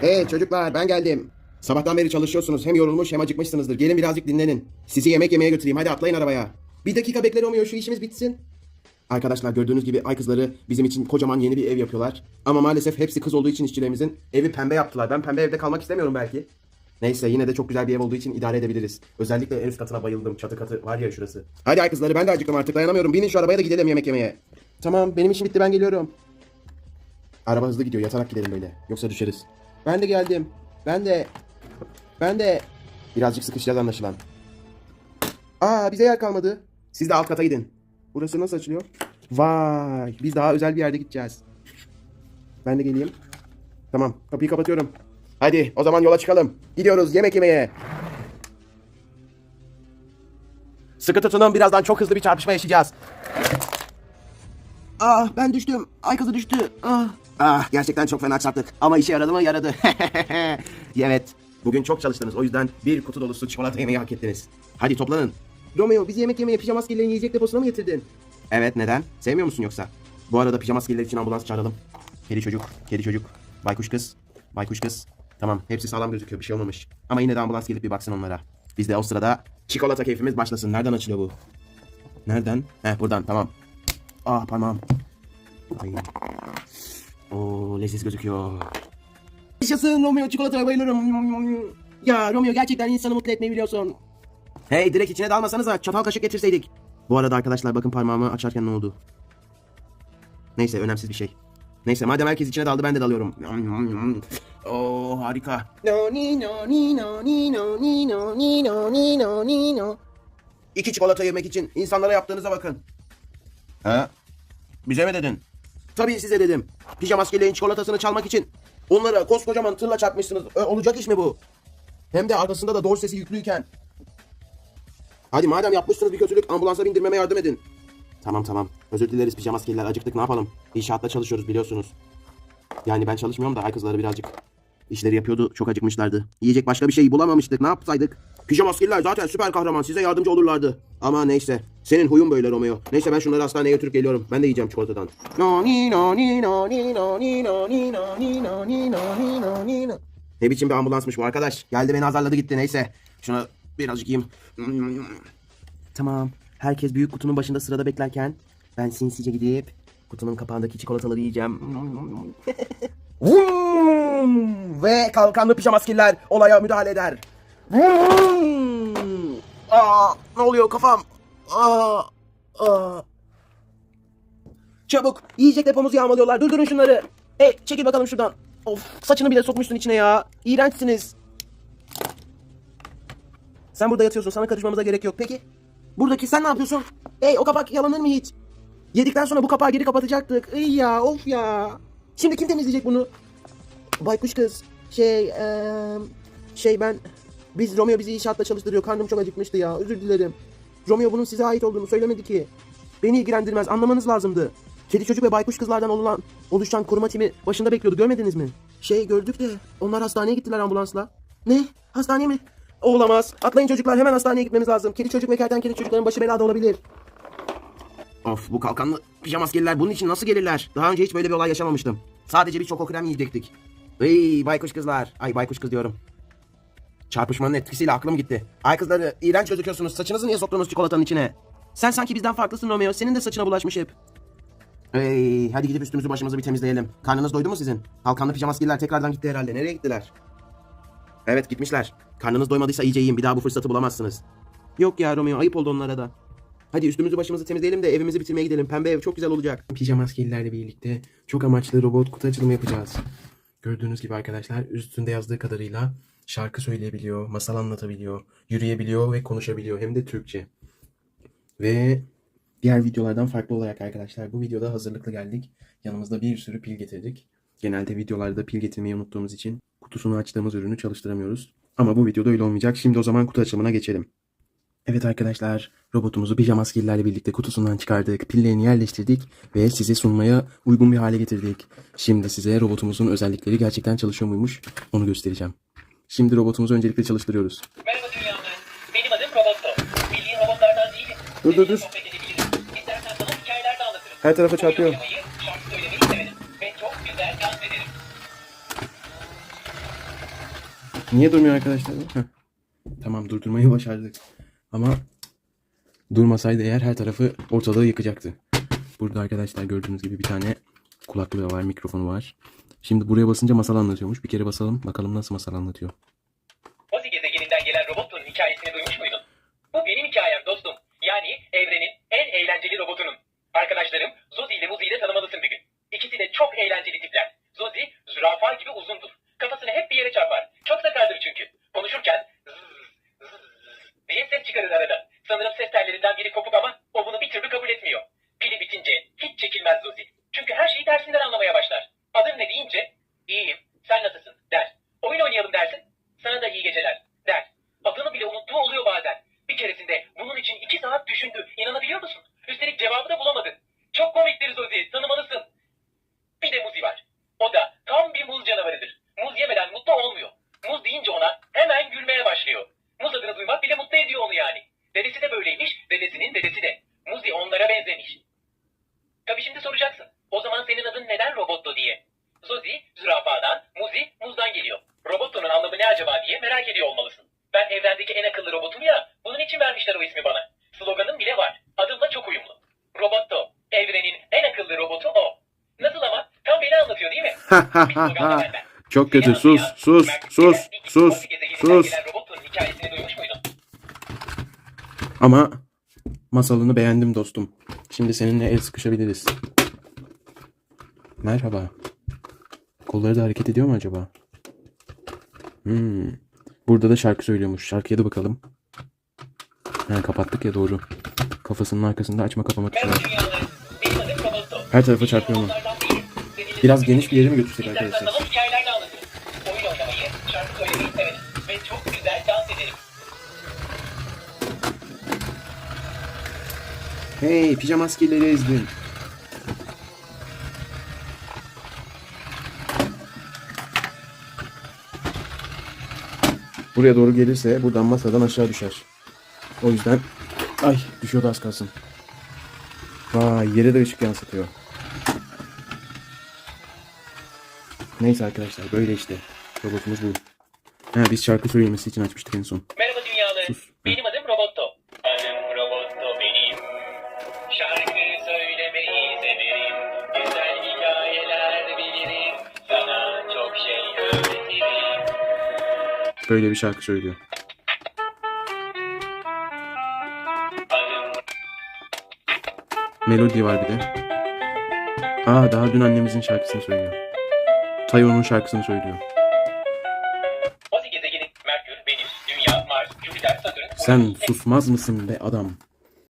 Hey çocuklar ben geldim. Sabahtan beri çalışıyorsunuz. Hem yorulmuş hem acıkmışsınızdır. Gelin birazcık dinlenin. Sizi yemek yemeye götüreyim. Hadi atlayın arabaya. Bir dakika bekle Romeo şu işimiz bitsin. Arkadaşlar gördüğünüz gibi ay kızları bizim için kocaman yeni bir ev yapıyorlar. Ama maalesef hepsi kız olduğu için işçilerimizin evi pembe yaptılar. Ben pembe evde kalmak istemiyorum belki. Neyse yine de çok güzel bir ev olduğu için idare edebiliriz. Özellikle en üst katına bayıldım. Çatı katı var ya şurası. Hadi ay kızları ben de acıktım artık dayanamıyorum. Binin şu arabaya da gidelim yemek yemeye. Tamam benim işim bitti ben geliyorum. Araba hızlı gidiyor yatarak gidelim böyle. Yoksa düşeriz. Ben de geldim. Ben de. Ben de. Birazcık sıkışacağız anlaşılan. Aa bize yer kalmadı. Siz de alt kata gidin. Burası nasıl açılıyor? Vay biz daha özel bir yerde gideceğiz. Ben de geleyim. Tamam kapıyı kapatıyorum. Hadi o zaman yola çıkalım. Gidiyoruz yemek yemeye. Sıkı tutunun birazdan çok hızlı bir çarpışma yaşayacağız. Ah ben düştüm. Ay kızı düştü. Ah. Ah gerçekten çok fena çarptık. Ama işe yaradı mı? Yaradı. evet. Bugün çok çalıştınız. O yüzden bir kutu dolusu çikolata yemeği hak ettiniz. Hadi toplanın. Romeo bizi yemek yemeye pijama askerlerin yiyecek deposuna mı getirdin? Evet neden? Sevmiyor musun yoksa? Bu arada pijama askerler için ambulans çağıralım. Kedi çocuk, kedi çocuk, baykuş kız, baykuş kız. Tamam hepsi sağlam gözüküyor bir şey olmamış. Ama yine de ambulans gelip bir baksın onlara. Biz de o sırada çikolata keyfimiz başlasın. Nereden açılıyor bu? Nereden? Heh buradan tamam. Ah parmağım. Ay. Oo leziz gözüküyor. Yaşasın Romeo çikolataya bayılırım. Ya Romeo gerçekten insanı mutlu etmeyi biliyorsun. Hey direkt içine dalmasanıza çatal kaşık getirseydik. Bu arada arkadaşlar bakın parmağımı açarken ne oldu. Neyse önemsiz bir şey. Neyse madem herkes içine daldı ben de dalıyorum. Oo harika. No ni no ni no ni no ni no ni no ni no ni no. İki çikolata yemek için insanlara yaptığınıza bakın. Ha? Bize mi dedin? Tabii size dedim. Pijama askerilerin çikolatasını çalmak için onlara koskocaman tırla çarpmışsınız. Ö, olacak iş mi bu? Hem de arkasında da doğru sesi yüklüyken. Hadi madem yapmışsınız bir kötülük ambulansa bindirmeme yardım edin. Tamam tamam. Özür dileriz pijama askeriler acıktık ne yapalım? İnşaatta çalışıyoruz biliyorsunuz. Yani ben çalışmıyorum da ay kızları birazcık işleri yapıyordu. Çok acıkmışlardı. Yiyecek başka bir şey bulamamıştık. Ne yapsaydık? Pijama askeriler zaten süper kahraman. Size yardımcı olurlardı. Ama neyse. Senin huyun böyle Romeo. Neyse ben şunları hastaneye götürüp geliyorum. Ben de yiyeceğim çikolatadan. Ne biçim bir ambulansmış bu arkadaş. Geldi beni azarladı gitti neyse. Şuna birazcık yiyeyim. Tamam. Herkes büyük kutunun başında sırada beklerken ben sinsice gidip kutunun kapağındaki çikolataları yiyeceğim. Vum! Ve kalkanlı pijama askeriler olaya müdahale eder. Vum! Aa, ne oluyor kafam? Çabuk yiyecek depomuzu yağmalıyorlar. Durdurun şunları. Hey çekil bakalım şuradan. Of saçını bile sokmuşsun içine ya. İğrençsiniz. Sen burada yatıyorsun. Sana karışmamıza gerek yok. Peki. Buradaki sen ne yapıyorsun? Hey o kapak yalanır mı hiç? Yedikten sonra bu kapağı geri kapatacaktık. İyi ya of ya. Şimdi kim temizleyecek bunu? Baykuş kız. Şey eee, şey ben biz Romeo bizi inşaatta çalıştırıyor. Karnım çok acıkmıştı ya. Özür dilerim. Romeo bunun size ait olduğunu söylemedi ki. Beni ilgilendirmez. Anlamanız lazımdı. Kedi çocuk ve baykuş kızlardan olan oluşan koruma timi başında bekliyordu. Görmediniz mi? Şey gördük de onlar hastaneye gittiler ambulansla. Ne? Hastaneye mi? Olamaz. Atlayın çocuklar hemen hastaneye gitmemiz lazım. Kedi çocuk ve kertenkele çocukların başı belada olabilir. Of bu kalkanlı pijama askeriler bunun için nasıl gelirler? Daha önce hiç böyle bir olay yaşamamıştım. Sadece bir çoko krem yiyecektik. Ey baykuş kızlar. Ay baykuş kız diyorum. Çarpışmanın etkisiyle aklım gitti. Ay kızları iğrenç gözüküyorsunuz. Saçınızı niye soktunuz çikolatanın içine? Sen sanki bizden farklısın Romeo. Senin de saçına bulaşmış hep. Hey, hadi gidip üstümüzü başımızı bir temizleyelim. Karnınız doydu mu sizin? Kalkanlı pijama askeriler tekrardan gitti herhalde. Nereye gittiler? Evet gitmişler. Karnınız doymadıysa iyice yiyin. Bir daha bu fırsatı bulamazsınız. Yok ya Romeo ayıp oldu onlara da. Hadi üstümüzü başımızı temizleyelim de evimizi bitirmeye gidelim. Pembe ev çok güzel olacak. Pijama askerilerle birlikte çok amaçlı robot kutu açılımı yapacağız. Gördüğünüz gibi arkadaşlar üstünde yazdığı kadarıyla şarkı söyleyebiliyor, masal anlatabiliyor, yürüyebiliyor ve konuşabiliyor. Hem de Türkçe. Ve diğer videolardan farklı olarak arkadaşlar bu videoda hazırlıklı geldik. Yanımızda bir sürü pil getirdik. Genelde videolarda pil getirmeyi unuttuğumuz için kutusunu açtığımız ürünü çalıştıramıyoruz. Ama bu videoda öyle olmayacak. Şimdi o zaman kutu açılımına geçelim. Evet arkadaşlar, robotumuzu pijama askerlerle birlikte kutusundan çıkardık, pillerini yerleştirdik ve size sunmaya uygun bir hale getirdik. Şimdi size robotumuzun özellikleri gerçekten çalışıyor muymuş onu göstereceğim. Şimdi robotumuzu öncelikle çalıştırıyoruz. Merhaba dünyalar. Benim adım Roboto. Bildiğin robotlardan değilim. Dur, dur, dur. Seninle sohbet edebilirim. İstersen sana hikayeler de anlatırım. Her tarafa çarpıyor. Oyun oynamayı, şarkı söylemeyi severim. Ve çok güzel dans ederim. Niye durmuyor arkadaşlar? Heh. Tamam durdurmayı başardık. Ama durmasaydı eğer her tarafı ortalığı yıkacaktı. Burada arkadaşlar gördüğünüz gibi bir tane kulaklığı var, mikrofonu var. Şimdi buraya basınca masal anlatıyormuş. Bir kere basalım bakalım nasıl masal anlatıyor. Ozi gezegeninden gelen robotun hikayesini duymuş muydun? Bu benim hikayem dostum. Yani evrenin en eğlenceli robotunun. Arkadaşlarım Zozi ile Muzi ile tanımalısın bir gün. İkisi de çok eğlenceli tipler. Zozi zürafa gibi uzundur. Kafasını hep bir yere çarpar. Çok sakardır çünkü. Konuşurken zzz, zzz diye ses çıkarır arada. Sanırım ses tellerinden biri kopuk ama o bunu bir türlü kabul etmiyor. Pili bitince hiç çekilmez Zozi. Çünkü her şeyi tersinden anlamaya başlar. Adın ne deyince iyiyim sen nasılsın der. Oyun oynayalım dersin. Sana da iyi geceler der. Adını bile unuttuğu oluyor bazen. Bir keresinde bunun için iki saat düşündü. İnanabiliyor musun? Üstelik cevabı da bulamadı. Çok komiktir Zozi. Tanımalısın. Bir de Muzi var. O da tam bir muz canavarıdır. Muz yemeden mutlu olmuyor. Muz deyince ona hemen gülmeye başlıyor. Muz adını duymak bile mutlu ediyor onu yani. Dedesi de böyleymiş, dedesinin dedesi de. Muzi onlara benzemiş. Tabii şimdi soracaksın. O zaman senin adın neden Robotto diye. Zozi, zürafadan, Muzi, muzdan geliyor. Robotto'nun anlamı ne acaba diye merak ediyor olmalısın. Ben evrendeki en akıllı robotum ya, bunun için vermişler o ismi bana. Sloganım bile var. Adımla çok uyumlu. Robotto, evrenin en akıllı robotu o. Nasıl ama? Tam beni anlatıyor değil mi? Bir slogan da benden. Çok kötü. anlatıyor. Sus, sus, sus, gelen sus, sus. gelen Robotto'nun hikayesini duymuş muydun? Ama masalını beğendim dostum. Şimdi seninle el sıkışabiliriz. Merhaba. Kolları da hareket ediyor mu acaba? Hmm. Burada da şarkı söylüyormuş. Şarkıya da bakalım. Ha, kapattık ya doğru. Kafasının arkasında açma kapama tuşu. Her tarafa çarpıyor. Seninle Biraz geniş bir yere mi götürsek arkadaşlar? Hey pijama askerleri ezdim. Buraya doğru gelirse buradan masadan aşağı düşer. O yüzden ay düşüyordu az kalsın. Vay yere de ışık yansıtıyor. Neyse arkadaşlar böyle işte. Robotumuz bu. Ha, biz şarkı söylemesi için açmıştık en son. Merhaba dünyaları. Sus. Benim adım Robotto. Adım Robotto benim. Şarkı söylemeyi severim. Güzel hikayeler bilirim. Sana çok şey öğretirim. Böyle bir şarkı söylüyor. Melodi var bir de. Aa daha dün annemizin şarkısını söylüyor. Tayo'nun şarkısını söylüyor. Sen susmaz mısın be adam?